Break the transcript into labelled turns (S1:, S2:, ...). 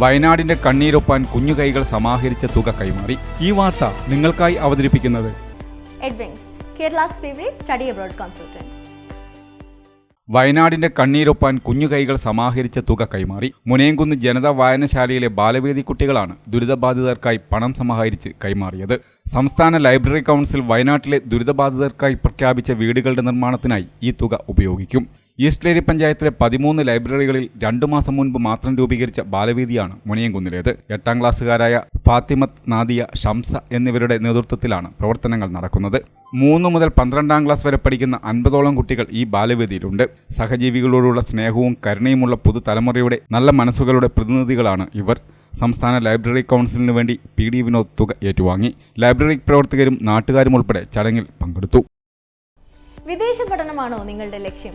S1: വയനാടിന്റെ കണ്ണീരൊപ്പാൻ കുഞ്ഞുകൈകൾ സമാഹരിച്ച തുക കൈമാറി. ഈ വാർത്ത നിങ്ങൾക്കായി അവതരിപ്പിക്കുന്നത്. വയനാടിന്റെ കണ്ണീരൊപ്പാൻ കുഞ്ഞുകൈകൾ സമാഹരിച്ച തുക കൈമാറി. മുനയംകുന്ന് ജനതാ വായനശാലയിലെ ബാലവേദി കുട്ടികളാണ് ദുരിതബാധിതർക്കായി പണം സമാഹരിച്ച് കൈമാറിയത്. സംസ്ഥാന ലൈബ്രറി കൗൺസിൽ വയനാട്ടിലെ ദുരിതബാധിതർക്കായി പ്രഖ്യാപിച്ച വീടുകളുടെ നിർമ്മാണത്തിനായി ഈ തുക ഉപയോഗിക്കും. ഈസ്റ്റ്ലേരി പഞ്ചായത്തിലെ പതിമൂന്ന് ലൈബ്രറികളിൽ രണ്ടു മാസം മുൻപ് മാത്രം രൂപീകരിച്ച ബാലവേദിയാണ് മുനിയംകുന്നിലേത് എട്ടാം ക്ലാസ്സുകാരായ ഫാത്തിമത്ത് നാദിയ ഷംസ എന്നിവരുടെ നേതൃത്വത്തിലാണ് പ്രവർത്തനങ്ങൾ നടക്കുന്നത്. മൂന്ന് മുതൽ പന്ത്രണ്ടാം ക്ലാസ് വരെ പഠിക്കുന്ന അൻപതോളം കുട്ടികൾ ഈ ബാലവേദിയിലുണ്ട്. സഹജീവികളോടുള്ള സ്നേഹവും കരുണയുമുള്ള പുതുതലമുറയുടെ നല്ല മനസ്സുകളുടെ പ്രതിനിധികളാണ് ഇവർ. സംസ്ഥാന ലൈബ്രറി കൗൺസിലിന് വേണ്ടി പി ഡി വിനോദ് തുക ഏറ്റുവാങ്ങി. ലൈബ്രറി പ്രവർത്തകരും നാട്ടുകാരും ഉൾപ്പെടെ ചടങ്ങിൽ പങ്കെടുത്തു.
S2: വിദേശ പഠനമാണോ നിങ്ങളുടെ ലക്ഷ്യം?